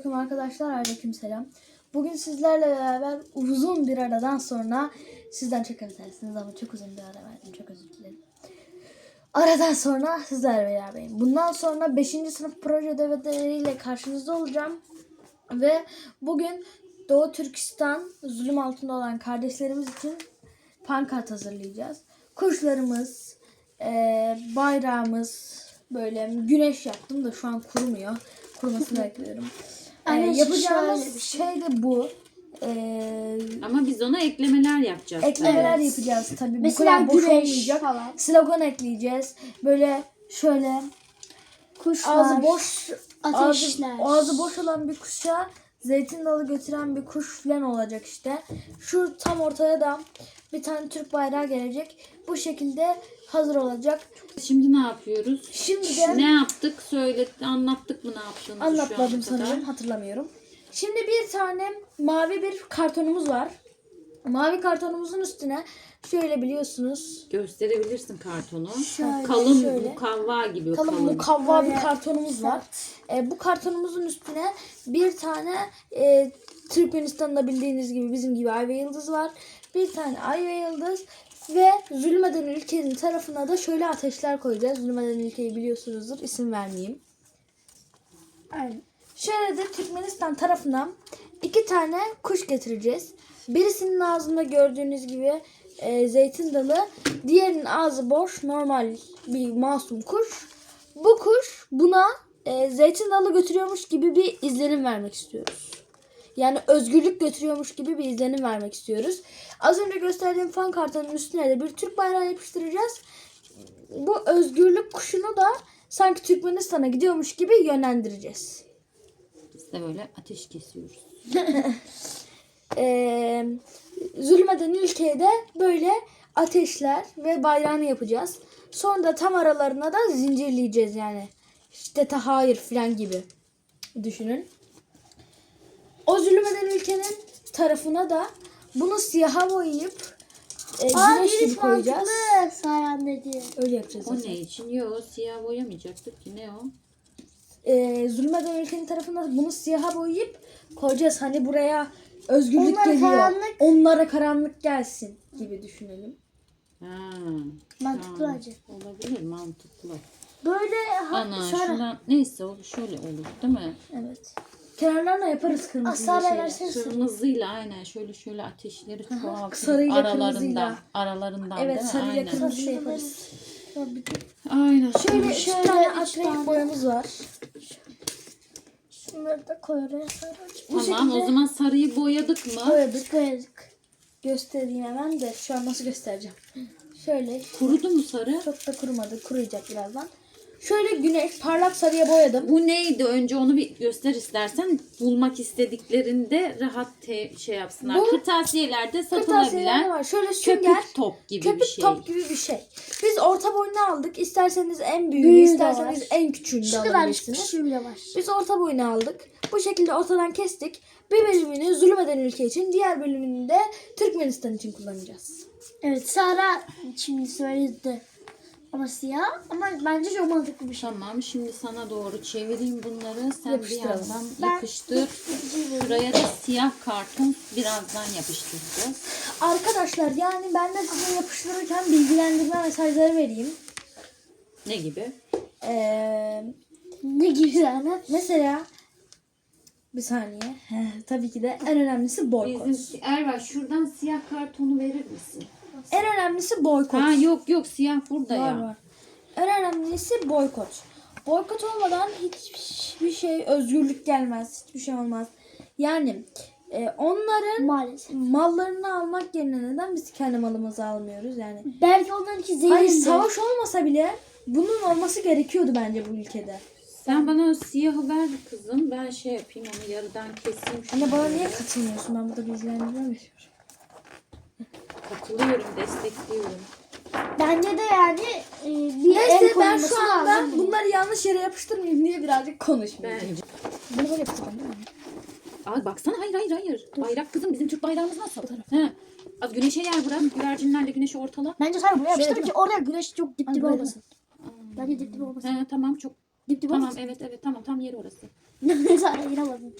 Selamünaleyküm arkadaşlar. Aleykümselam. Bugün sizlerle beraber uzun bir aradan sonra sizden çok özlersiniz ama çok uzun bir ara verdim. Çok özür dilerim. Aradan sonra sizlerle beraberim. Bundan sonra 5. sınıf proje ödevleriyle karşınızda olacağım. Ve bugün Doğu Türkistan zulüm altında olan kardeşlerimiz için pankart hazırlayacağız. Kuşlarımız, eee, bayrağımız, böyle güneş yaptım da şu an kurumuyor. Kurumasını bekliyorum. Eee, Aynen, yapacağımız bir şey. şey. de bu. Eee, Ama biz ona eklemeler yapacağız. eklemeler tabii. yapacağız tabii. Bu Mesela kadar boş olmayacak. falan. Slogan ekleyeceğiz. Böyle şöyle Kuşlar, ağzı boş ateşler. Ağzı, ağzı boş olan bir kuşa zeytin dalı götüren bir kuş falan olacak işte. Şu tam ortaya da bir tane Türk bayrağı gelecek. Bu şekilde hazır olacak. Şimdi ne yapıyoruz? Şimdi de Ne yaptık? Söyle, anlattık mı ne yaptığımızı anlatmadım şu ana kadar? sanırım hatırlamıyorum. Şimdi bir tane mavi bir kartonumuz var. Mavi kartonumuzun üstüne şöyle biliyorsunuz Gösterebilirsin kartonu. Şöyle, kalın şöyle. mukavva gibi. kalın kalın. mukavva bir kartonumuz var. E, bu kartonumuzun üstüne bir tane e, Türkmenistan'da bildiğiniz gibi bizim gibi ay ve yıldız var. Bir tane ay ve yıldız ve zulmeden ülkenin tarafına da şöyle ateşler koyacağız. Zulmeden ülkeyi biliyorsunuzdur. isim vermeyeyim. Aynen. Şöyle de Türkmenistan tarafına iki tane kuş getireceğiz. Birisinin ağzında gördüğünüz gibi e, zeytin dalı, diğerinin ağzı boş, normal bir masum kuş. Bu kuş buna e, zeytin dalı götürüyormuş gibi bir izlenim vermek istiyoruz. Yani özgürlük götürüyormuş gibi bir izlenim vermek istiyoruz. Az önce gösterdiğim fan kartının üstüne de bir Türk bayrağı yapıştıracağız. Bu özgürlük kuşunu da sanki Türkmenistan'a gidiyormuş gibi yönlendireceğiz. Biz de böyle ateş kesiyoruz. Ee, zulmeden ülkeye de böyle ateşler ve bayrağını yapacağız. Sonra da tam aralarına da zincirleyeceğiz yani. Şiddete hayır falan gibi düşünün. O zulmeden ülkenin tarafına da bunu siyaha boyayıp e, Aa güneş gibi koyacağız. Sayan dedi. Öyle yapacağız O zaten. ne için? Yok siyah boyamayacaktık ki. Ne o? e, zulmeden ülkenin tarafına bunu siyaha boyayıp koyacağız. Hani buraya özgürlük Onlara geliyor. karanlık. Onlara karanlık gelsin gibi düşünelim. Ha, Mantıklı tamam. bence. Olabilir mantıklı. Böyle ha, Ana Sara. şuradan neyse o şöyle olur değil mi? Evet. Kenarlarına yaparız kırmızı Asara şeyler. versene. Kırmızıyla aynen şöyle şöyle ateşleri çoğaltıp sarıyla aralarından kırmızıyla. aralarından Evet değil mi? sarıyla Aynen. kırmızı şey yaparız. Aynen. Şöyle üç Şöyle tane tane. boyamız var. Şunları da koyarız. Bu Tamam şekilde o zaman sarıyı boyadık mı? boyadık. Koyardık. Göstereyim hemen de şu an nasıl göstereceğim. Şöyle Kurudu mu sarı? çok da kurumadı. Kuruyacak birazdan. Şöyle güneş parlak sarıya boyadım. Bu neydi? Önce onu bir göster istersen. Bulmak istediklerinde rahat te- şey yapsınlar. Bu- Kırtasiyelerde satılabilen var. Şöyle sünger. köpük top gibi Köpük bir şey. top gibi bir şey. Biz orta boyunu aldık. İsterseniz en büyüğünü, Büyüğü de isterseniz var. en küçüğünü de Şu kadar alabilirsiniz. küçük bile var. Biz orta boyunu aldık. Bu şekilde ortadan kestik. Bir bölümünü zulmeden ülke için, diğer bölümünü de Türkmenistan için kullanacağız. Evet Sara şimdi söyledi. Ama siyah ama bence çok mantıklı bir şey. Tamam şimdi sana doğru çevireyim bunları. Sen bir Yapıştıralım. yandan Ben- yapıştır. Şuraya da siyah karton birazdan yapıştıracağız. Arkadaşlar yani ben de size yapıştırırken bilgilendirme mesajları vereyim. Ne gibi? Ee, Ne gibi yani? mesela bir saniye. Tabii ki de en önemlisi boykot. Bizim Erva şuradan siyah kartonu verir misin? En önemlisi boykot. Ha yok yok siyah burada Var ya. var. En önemlisi boykot. Boykot olmadan hiçbir şey özgürlük gelmez. Hiçbir şey olmaz. Yani e, onların Maalesef. mallarını almak yerine neden biz kendi malımızı almıyoruz yani? Belki onlarınki zehirli. Hayır savaş olmasa bile bunun olması gerekiyordu bence bu ülkede. Sen bana o siyahı ver kızım. Ben şey yapayım onu yarıdan keseyim. Anne bana niye katılmıyorsun? Ben burada bilgilendirme veriyorum. Katılıyorum, destekliyorum. Bence de yani e, bir el Neyse ben konulması şu anda lazım. bunları yanlış yere yapıştırmayayım diye birazcık konuşmayayım. Bence. Bunu böyle yapıştıracağım değil mi? Aa, baksana hayır hayır hayır. Bayrak kızım bizim Türk bayrağımız nasıl? He. Az güneşe yer bırak. Güvercinlerle güneşi ortala. Bence Sara buraya yapıştır Şöyle ki oraya güneş çok dip dibe olmasın. Bence dip dibe olmasın. He, tamam çok Dip dip Tamam evet evet tamam tam yeri orası. Sonra yine bakın.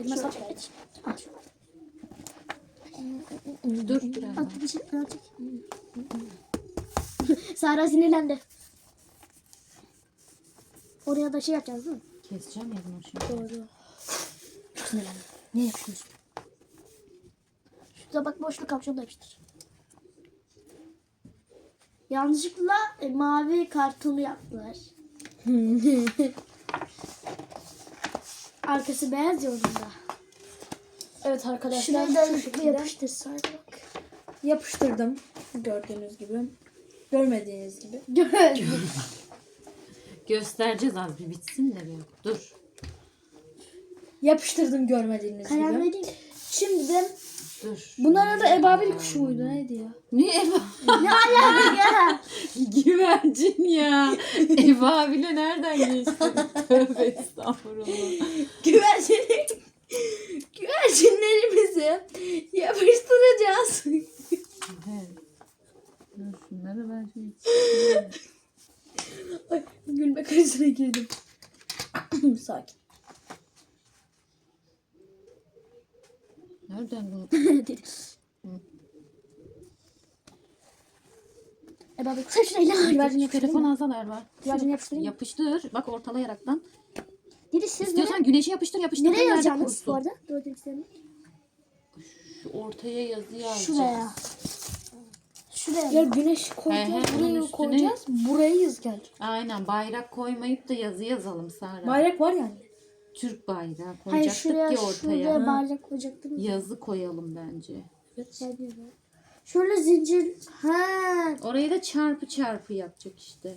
Elime saç geç. Al şu. Dur dur. Erman. At bir şey birazcık. Sara sinirlendi. Oraya da şey yapacağız değil mi? Keseceğim ya bunu şimdi. Doğru. Çok sinirlendim. Niye yapıyorsun? Şurada bak boşluk kapşonu da yapıştır. Yanlışlıkla e, mavi kartonu yaptılar. Arkası beyaz ya onun da. evet arkadaşlar. Şuraya da yapıştır bak. Yapıştırdım. Gördüğünüz gibi. Görmediğiniz gibi. Göstereceğiz az bir bitsin de bir. Dur. Yapıştırdım görmediğiniz Kalem gibi. vereyim. Şimdi de Dur. bunlar da ebabil kuşu muydu neydi ya? Ne Eva? ne alaka ya? Güvercin ya. Bile nereden geçti? Tövbe estağfurullah. Güvercin güvercinlerimizi yapıştıracağız. Dur şunları ben şey Ay, gülme krizine girdim. Sakin. Nereden bunu? E baba kısa şurayla güvercin Telefon yapıştırayım. alsana Erva. Güvercin yapıştırayım. mı? Yapıştır. Bak ortalayaraktan. Dedi siz nereye, İstiyorsan güneşi yapıştır yapıştır. nereye Nerede yazacaksınız kurusun? bu arada? Doğru demişlerim. Şu ortaya yazı yazacağız. Şuraya. Şuraya. Ya güneş koyacağız, he, onun buraya üstüne- koyacağız, buraya yaz gelecek. Aynen bayrak koymayıp da yazı yazalım Sara. Bayrak var yani. Türk bayrağı Hayır koyacaktık şuraya, ki ortaya. şuraya bardak koyacaktım. Yazı koyalım bence. Şey diyor ya. Şöyle zincir. Ha, Orayı da çarpı çarpı yapacak işte.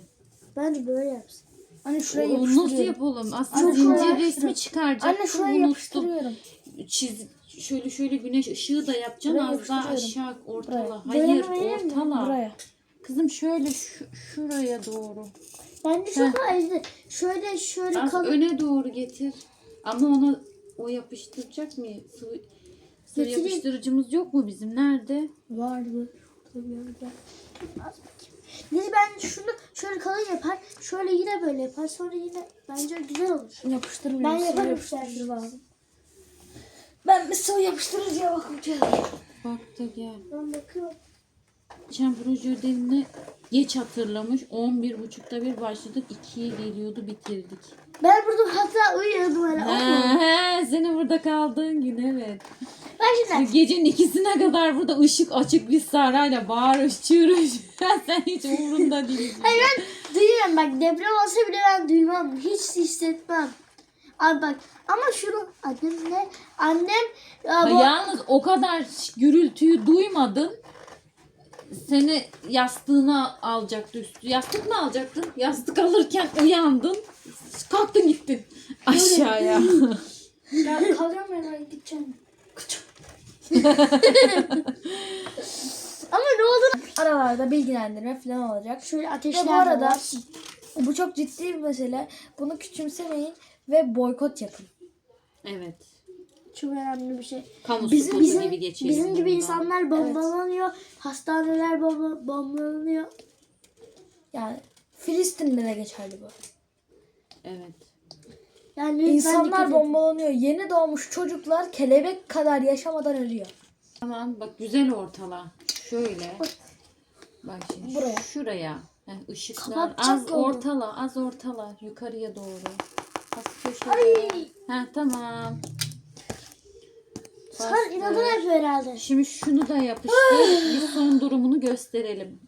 bence böyle yapsın. Anne şuraya O nasıl yapıştırıyorum. yapalım? Aslında Anne, şuraya zincir resmi çıkaracak. Anne şuraya yapıştırıyorum. Çiz şöyle şöyle güneş ışığı da yapacaksın Buraya az daha aşağı ortala. Buraya. Hayır Buraya ortala. Buraya. Kızım şöyle şu, şuraya doğru. Bence Heh. çok ayrı. Şöyle şöyle Az kalın. öne doğru getir. Ama onu o yapıştıracak mı? Sıvı, sıvı Getireyim. yapıştırıcımız yok mu bizim? Nerede? Vardı. Neyse ben şunu şöyle kalın yapar. Şöyle yine böyle yapar. Sonra yine bence güzel olur. Yapıştırmıyorum. Ben yaparım yapıştırıcı lazım. Ben bir sıvı yapıştırıcıya bakacağım. Bak da gel. Ben bakıyorum. Geçen proje ödevine geç hatırlamış. 11.30'da bir başladık. 2'ye geliyordu bitirdik. Ben burada hatta uyuyordum öyle. He, he, senin burada kaldığın gün evet. Ben şimdi Gecenin ikisine kadar burada ışık açık bir sarayla bağırış çığırış. Sen hiç umurunda değilsin. Hayır ben duyuyorum bak deprem olsa bile ben duymam. Hiç hissetmem. Abi bak ama şunu annem ne? Annem ya bu, yalnız o kadar gürültüyü duymadın. Seni yastığına alacaktı üstü. Yastık mı alacaktın? Yastık alırken uyandın. Kalktın gittin aşağıya. ya kalıyorum ben gideceğim. ama ne oldu? Aralarda bilgilendirme falan olacak. Şöyle Ve ateşler bu arada var. bu çok ciddi bir mesele. Bunu küçümsemeyin ve boykot yapın. evet. Çok önemli bir şey. Kamu Bizim bizim gibi geçelim. bizim gibi bundan. insanlar bombalanıyor. Hastaneler bomba, bombalanıyor. Yani Filistin'de de geçerli bu. Evet. Yani İnsanlar bombalanıyor. Yeni doğmuş çocuklar kelebek kadar yaşamadan ölüyor. Tamam bak güzel ortala. Şöyle. Bak şimdi Buraya. şuraya. Heh, ışıklar Kapatacak az onu. ortala az ortala yukarıya doğru. Ha tamam. Sen inadına yapıyor herhalde. Şimdi şunu da yapıştır. bir son durumunu gösterelim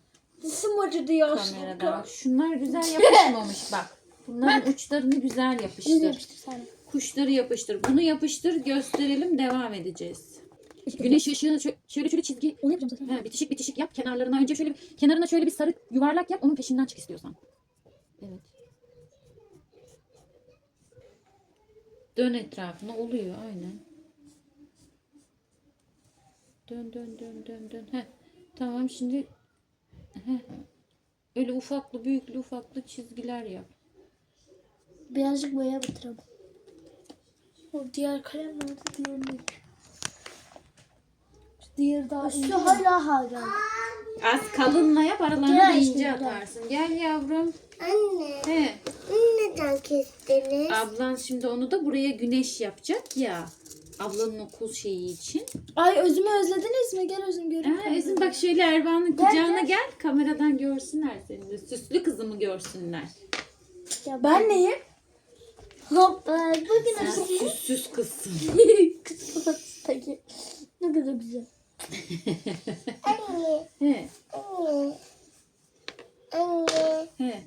Sesim acıdı ya. kamerada. Bak şunlar güzel yapışmamış bak. Bunların uçlarını güzel yapıştır. yapıştır sen. Kuşları yapıştır. Bunu yapıştır gösterelim devam edeceğiz. Güneş ışığını şö- şöyle şöyle çizgi Onu yapacağım zaten. He, bitişik bitişik yap kenarlarına önce şöyle bir, kenarına şöyle bir sarı yuvarlak yap onun peşinden çık istiyorsan. Evet. Dön etrafına oluyor aynen. Dön dön dön dön dön. Heh. Tamam şimdi Heh. öyle ufaklı büyüklü ufaklı çizgiler yap. Birazcık boya batıralım. O diğer kalem nerede diğerini? Diğeri daha Üstü ince. hala hala. Az kalınla yap aralarına Gel da ince gel. atarsın. Gel yavrum. Anne, He. neden kestiniz? Ablan şimdi onu da buraya güneş yapacak ya. Ablanın okul şeyi için. Ay özümü özlediniz mi? Gel özüm görün. Ha, Esin bak şöyle Ervan'ın kucağına gel. Kameradan görsünler seni de. Süslü kızımı görsünler. Ya Ben neyim? Hop. e, Bugün Sen nasıl? süssüz kızsın. Peki. Ne kadar güzel. Anne, He. anne, anne, He.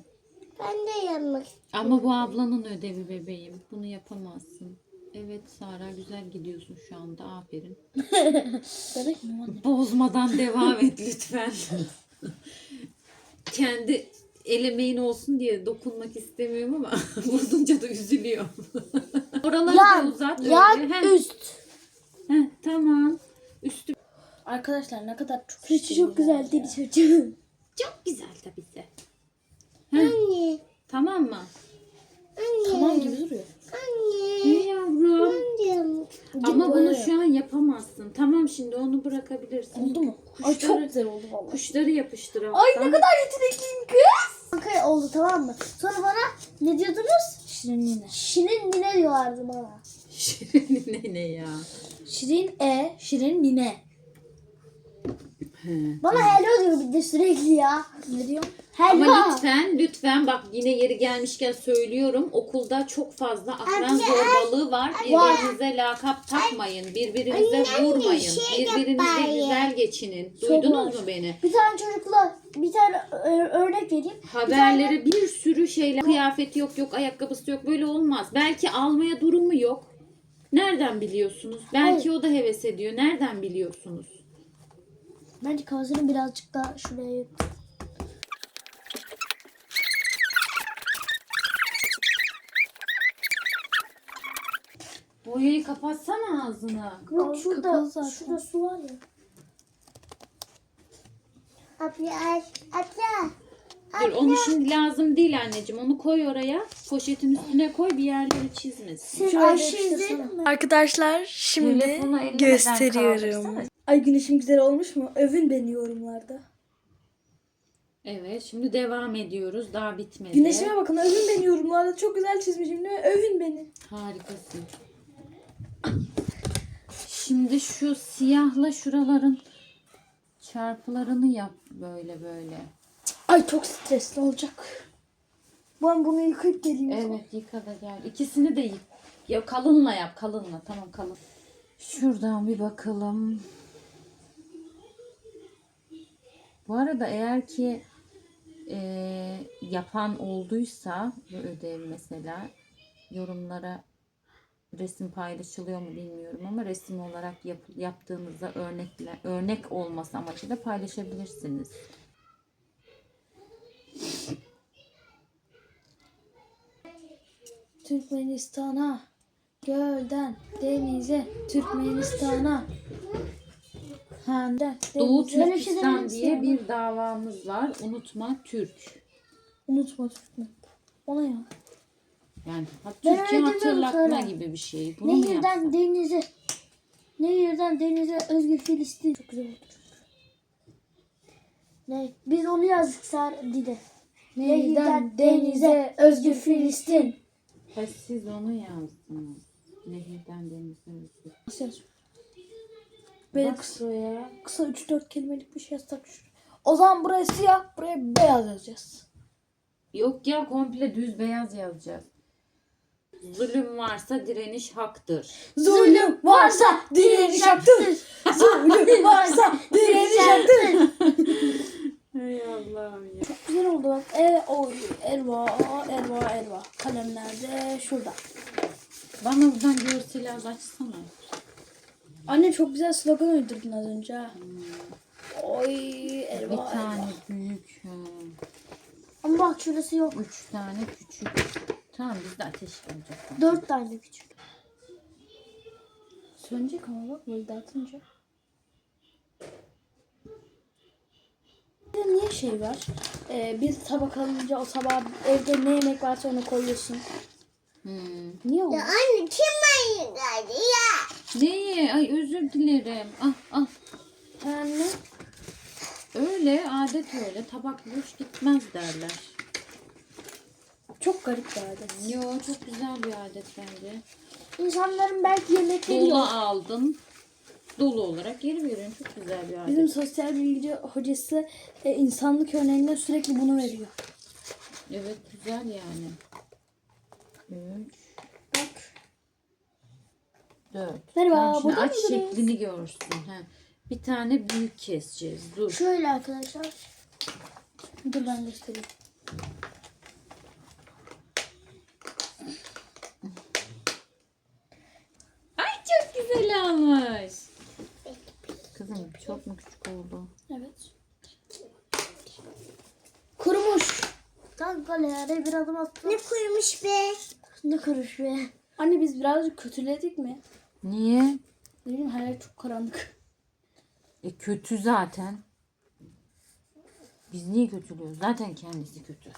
ben de yapmak Ama bu ablanın ödevi bebeğim. Bunu yapamazsın. Evet Sara güzel gidiyorsun şu anda. Aferin. Bozmadan devam et lütfen. Kendi el emeğin olsun diye dokunmak istemiyorum ama bozunca da üzülüyor. Oraları da Yan, uzat. öyle. yan, üst. heh, tamam. Üstü Arkadaşlar ne kadar çok Saçı çok güzel değil çocuğum. çok güzel tabii ki. Anne, Tamam mı? anne, Tamam gibi duruyor. anne, İyi yavrum. yapmak Ama bunu şu an yapamazsın. Tamam şimdi onu bırakabilirsin. Oldu mu? Ay Kuşları- çok güzel oldu vallahi. Kuşları yapıştır Ay ne kadar yetenekliyim kız. Bakay oldu tamam mı? Sonra bana ne diyordunuz? Şirin nine. Şirin dine diyorlardı bana. Şirin ne ne ya? Şirin e, şirin nine. He. Bana hello diyor bir de sürekli ya. Ne diyor? Hello. Ama lütfen lütfen bak yine yeri gelmişken söylüyorum. Okulda çok fazla akran zorbalığı var. Birbirinize lakap takmayın. Birbirinize vurmayın. şey Birbirinizle yapayım. güzel geçinin. Duydunuz mu beni? Bir tane çocukla bir tane ö- örnek vereyim. Haberlere bir sürü şeyler kıyafeti yok yok ayakkabısı yok böyle olmaz. Belki almaya durumu yok. Nereden biliyorsunuz? Belki o da heves ediyor. Nereden biliyorsunuz? Bence kafasını birazcık daha şuraya Boyayı kapatsana ağzını. Yok Al, şurada, kapalı zaten. şurada su var ya. Abla, abla, Dur onu şimdi lazım değil anneciğim. Onu koy oraya. Poşetin üstüne koy bir yerleri çizmesin. Sen Ayşe izledin mi? Arkadaşlar şimdi Telefonu gösteriyorum. kaldırsana. Ay güneşim güzel olmuş mu? Övün beni yorumlarda. Evet şimdi devam ediyoruz. Daha bitmedi. Güneşime bakın övün beni yorumlarda. Çok güzel çizmişim değil mi? Övün beni. Harikasın. Şimdi şu siyahla şuraların çarpılarını yap böyle böyle. Ay çok stresli olacak. Ben bunu yıkayıp geleyim. Evet yıka da gel. İkisini de yık. Ya kalınla yap kalınla. Tamam kalın. Şuradan bir bakalım. Bu arada eğer ki eee, yapan olduysa bu ödev mesela yorumlara resim paylaşılıyor mu bilmiyorum ama resim olarak yap, yaptığınızda örnekle örnek olması amacıyla paylaşabilirsiniz. Türkmenistan'a, gölden, denize, Türkmenistan'a. Hande, Doğu Türkistan diye bir davamız var. Unutma Türk. Unutma Türkmen. Ona ya. Yani ha- Türkiye hatırlatma gibi bir şey. Bunu Nehirden denize. Nehirden denize özgür Filistin. Çok güzel. Ne? Biz onu yazdık Sar Dide. Nehirden denize özgür Filistin. Ha, siz onu yazdınız. Nehirden denize özgür. Nasıl yazıyor? Böyle kısa, şuraya. kısa 3-4 kelimelik bir şey yazsak şuraya. O zaman buraya siyah, buraya beyaz yazacağız. Yok ya komple düz beyaz yazacağız. Zulüm varsa direniş haktır. Zulüm varsa direniş haktır. Zulüm varsa direniş haktır. Hay Allah'ım ya. Çok güzel oldu bak. E, o, elva, elva, elva. Kalemler de şurada. Bana buradan görseli az açsana. Anne çok güzel slogan uydurdun az önce. ha. Oy elva, Bir elva. tane büyük. ha. Ama bak şurası yok. Üç tane küçük. Tamam bizde ateş olacak. Dört tane küçük. Sönecek ama bak böyle dağıtınca. Bir de niye şey var? Ee, bir tabak alınca o tabağa evde ne yemek varsa onu koyuyorsun. Hmm. Niye o? anne kim ayı geldi ya? Neyi? Ay özür dilerim. Ah ah. anne? Öyle adet öyle. Tabak boş gitmez derler. Çok garip bir adet. Yo çok güzel bir adet bence. İnsanların belki yemekleri Dolu yok. aldın. Dolu olarak geri veriyorsun. Çok güzel bir adet. Bizim sosyal bilgi hocası e, insanlık örneğinde sürekli bunu veriyor. Evet güzel yani. Üç. Bak. Dört. Merhaba, Tamam, burada aç mıydınız? şeklini görsün. He. Bir tane büyük keseceğiz. Dur. Şöyle arkadaşlar. Dur ben göstereyim. Ay çok güzel olmuş. Kızım çok mu küçük oldu? Evet. Kurumuş. Kanka yere bir adım attım. Ne koymuş be? Ne karış be. Anne biz birazcık kötüledik mi? Niye? Her yer çok karanlık. E kötü zaten. Biz niye kötülüyoruz? Zaten kendisi kötü.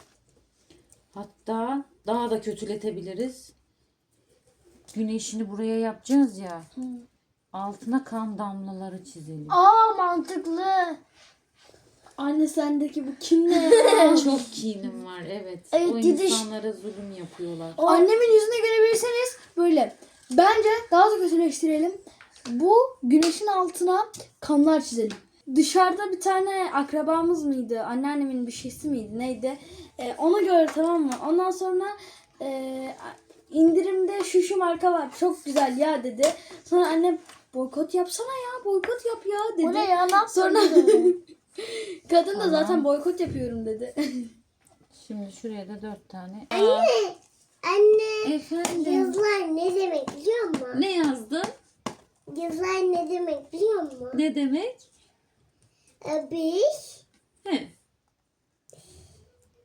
Hatta daha da kötületebiliriz. Güneşini buraya yapacağız ya. Altına kan damlaları çizelim. Aa mantıklı. Anne sendeki bu kim ne ya? Çok kinim var evet. Evet, o gidiş- insanlara zulüm yapıyorlar. Annemin yüzüne görebilirseniz böyle. Bence daha da kötüleştirelim. Bu güneşin altına kanlar çizelim. Dışarıda bir tane akrabamız mıydı? Anneannemin bir şeysi miydi? Neydi? Ee, ona göre tamam mı? Ondan sonra e, indirimde şu şu marka var. Çok güzel ya dedi. Sonra annem boykot yapsana ya. Boykot yap ya dedi. Bu ne ya? Ne? Sonra kadın da zaten boykot yapıyorum dedi. Şimdi şuraya da dört tane. Anne Efendim. yazılar ne demek biliyor musun? Ne yazdın? Yazılar ne demek biliyor musun? Ne demek? Abiş He.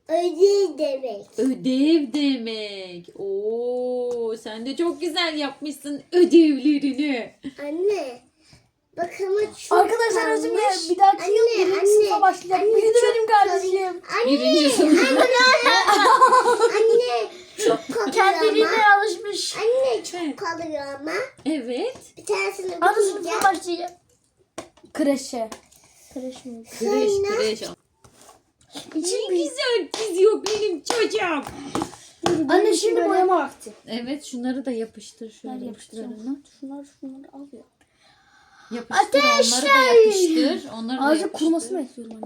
ödül demek. Ödev demek. Oo, sen de çok güzel yapmışsın ödevlerini. Anne bak ama çok Arkadaşlar kalmış. özüm ya bir dahaki yıl Anne, birinci anne, sınıfa başlayacak. anne, de çok benim kardeşim. Anne, Birinci sınıf. anne çok kalıyor Kendiliğine ama. alışmış. Anne çok kalıyor ama. Evet. Bir tanesini Adı okuyacağım. sınıfa başlayacak. Kreşe. Kreş mi? Kreş kreş. Ne güzel çiziyor benim çocuğum. Anne şimdi boyama vakti. Evet şunları da yapıştır şöyle yapıştıralım. Şunlar şunları al ya. Yapıştır onları da yapıştır. Onları da Azıcık yapıştır. kurumasını bekliyorum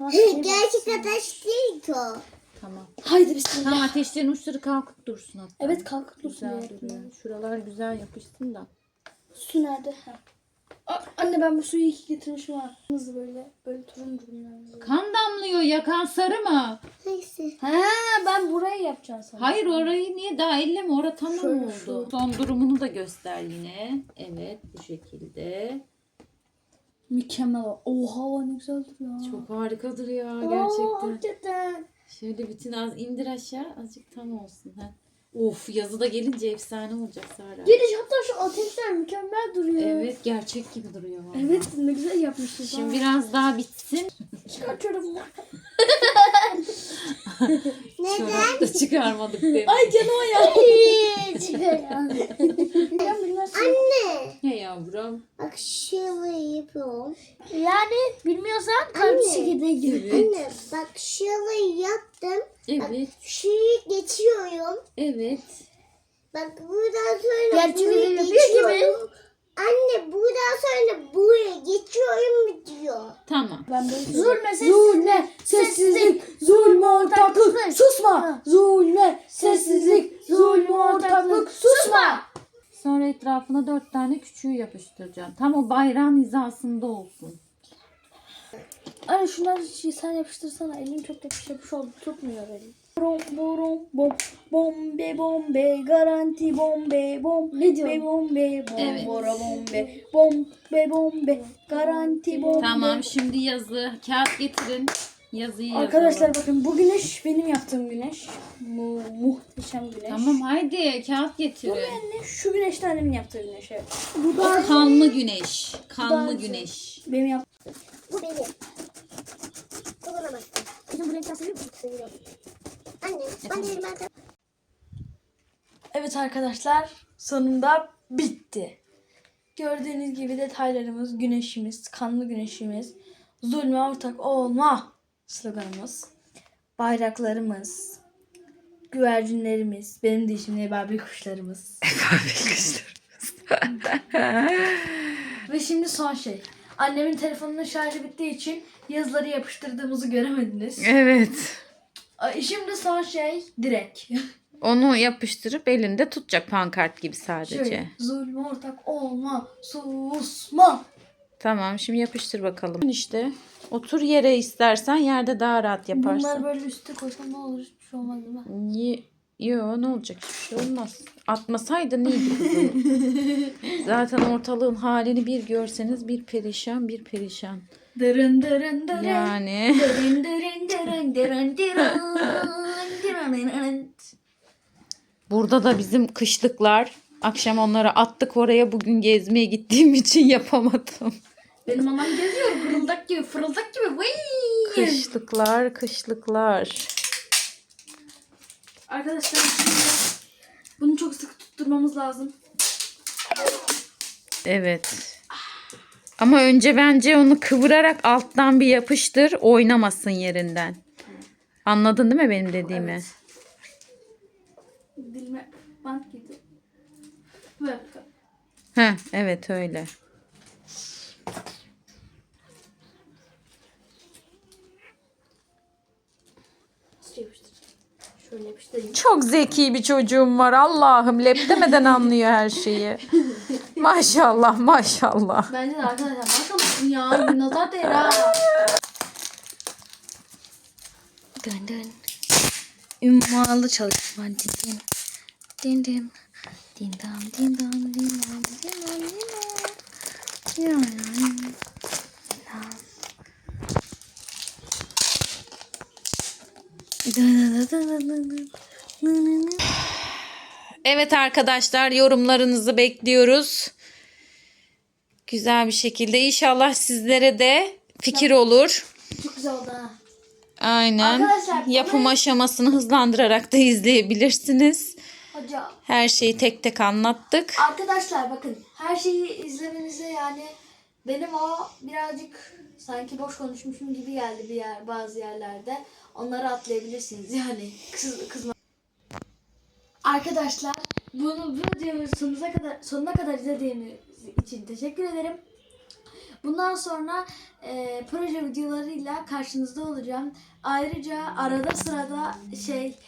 anne. Gerçek ateş değil ki o. Tamam. Haydi bismillah. Tamam ateşlerin uçları kalkıp dursun hatta. Evet kalkıp dursun. Güzel ya. duruyor. Şuralar güzel yapışsın da. Su nerede? Ha. Aa, anne ben bu suyu iyi ki getirmişim ha. Hızlı böyle böyle turuncu bunlar. Kan damlıyor yakan sarı mı? Neyse. Ha ben burayı yapacağım sana. Hayır orayı niye daha elleme orada tamam Şöyle oldu. şu. Son durumunu da göster yine. Evet bu şekilde. Mükemmel. Oha ne güzel duruyor. Çok harikadır ya Oo, gerçekten. hakikaten. Şöyle bütün az indir aşağı azıcık tam olsun. Ha. Of yazıda gelince efsane olacak Sara. Geliş hatta şu ateşler mükemmel duruyor. Evet gerçek gibi duruyor valla. Evet ne güzel yapmışsın. Şimdi biraz daha bitsin. Çıkar çorabımı. Çorap da çıkarmadık demiş. Ay canıma ya. Anne. He yavrum. Bak şöyle yapıyorum. Yani bilmiyorsan gir. Evet. Anne bak şöyle yaptım. Evet. Şurayı geçiyorum. Evet. Bak buradan sonra Gerçi buraya öyle yapıyor geçiyorum. Anne buradan sonra buraya geçiyorum bitiyor. Tamam. Ben böyle Zulme sessizlik. Zulme, sessizlik, zulme ortaklık, susma. Zulme, sessizlik, zulme ortaklık, susma. Sonra etrafına dört tane küçüğü yapıştıracaksın. Tam o bayrağın hizasında olsun. Anne şunları şey, sen yapıştırsana. Elim çok yapış yapış oldu. Tutmuyor elim. Bom bom bom bombe bombe garanti bombe bom Ne diyor? be bombe bom Evet. bora bombe bombe bombe garanti bombe. Tamam şimdi yazı. Kağıt getirin. Yazıyı yazalım. Arkadaşlar bakın bu güneş benim yaptığım güneş. Mu muhteşem güneş. Tamam haydi kağıt Bu getirin. anne şu güneş de annemin yaptığı güneş. Evet. O kanlı güneş. Kanlı güneş. Benim yaptığım. Bu benim. Bu bak. Bizim burayı biraz seviyor musun? Seviyorum. Anne ben de ben Evet arkadaşlar sonunda bitti. Gördüğünüz gibi detaylarımız, güneşimiz, kanlı güneşimiz, zulme ortak olma sloganımız, bayraklarımız, güvercinlerimiz, benim de işimle babil kuşlarımız. Ve şimdi son şey. Annemin telefonunun şarjı bittiği için yazıları yapıştırdığımızı göremediniz. Evet. Şimdi son şey direk. Onu yapıştırıp elinde tutacak pankart gibi sadece. Şöyle zulme ortak olma, susma. Tamam şimdi yapıştır bakalım. İşte otur yere istersen yerde daha rahat yaparsın. Bunlar böyle üstte koysam ne olur hiçbir şey olmaz değil mi? Ye- Yo ne olacak hiçbir şey olmaz. Atmasaydın iyiydi kızım. Zaten ortalığın halini bir görseniz bir perişan bir perişan. Dırın dırın dırın. Yani Dırın dırın dırın dırın dırın dırın burada da bizim kışlıklar. Akşam onları attık oraya bugün gezmeye gittiğim için yapamadım. Benim anam geziyor fırıldak gibi fırıldak gibi. Vıy! Kışlıklar kışlıklar. Arkadaşlar bunu çok sıkı tutturmamız lazım. Evet. Ama önce bence onu kıvırarak alttan bir yapıştır oynamasın yerinden. Anladın değil mi benim dediğimi? Evet. Dilime bant girdi. Böyle. Heh, evet öyle. Şöyle yapıştırayım. Çok zeki bir çocuğum var. Allah'ım lep demeden anlıyor her şeyi. Maşallah maşallah. Bence de arkadaşlar bakalım ya. Nazar değer ha. Dön dön. Ümmalı çalışma. Din din. Din din. Dan din dan din dan. Evet arkadaşlar yorumlarınızı bekliyoruz. Güzel bir şekilde inşallah sizlere de fikir olur. Çok güzel oldu ha. Aynen. Arkadaşlar, Yapım aşamasını hızlandırarak da izleyebilirsiniz. Hocam. Her şeyi tek tek anlattık. Arkadaşlar bakın her şeyi izlemenize yani benim o birazcık sanki boş konuşmuşum gibi geldi bir yer bazı yerlerde. Onları atlayabilirsiniz yani kız, kızma. Arkadaşlar bunu bu videomuzu sonuna kadar sonuna kadar izlediğiniz için teşekkür ederim. Bundan sonra e, proje videolarıyla karşınızda olacağım. Ayrıca arada sırada şey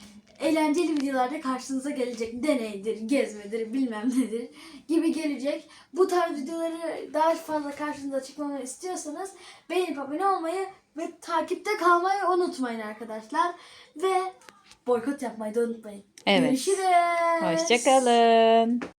eğlenceli videolarda karşınıza gelecek. Deneydir, gezmedir, bilmem nedir gibi gelecek. Bu tarz videoları daha fazla karşınıza çıkmamı istiyorsanız beğenip abone olmayı ve takipte kalmayı unutmayın arkadaşlar. Ve boykot yapmayı da unutmayın. Evet. Görüşürüz. Hoşçakalın.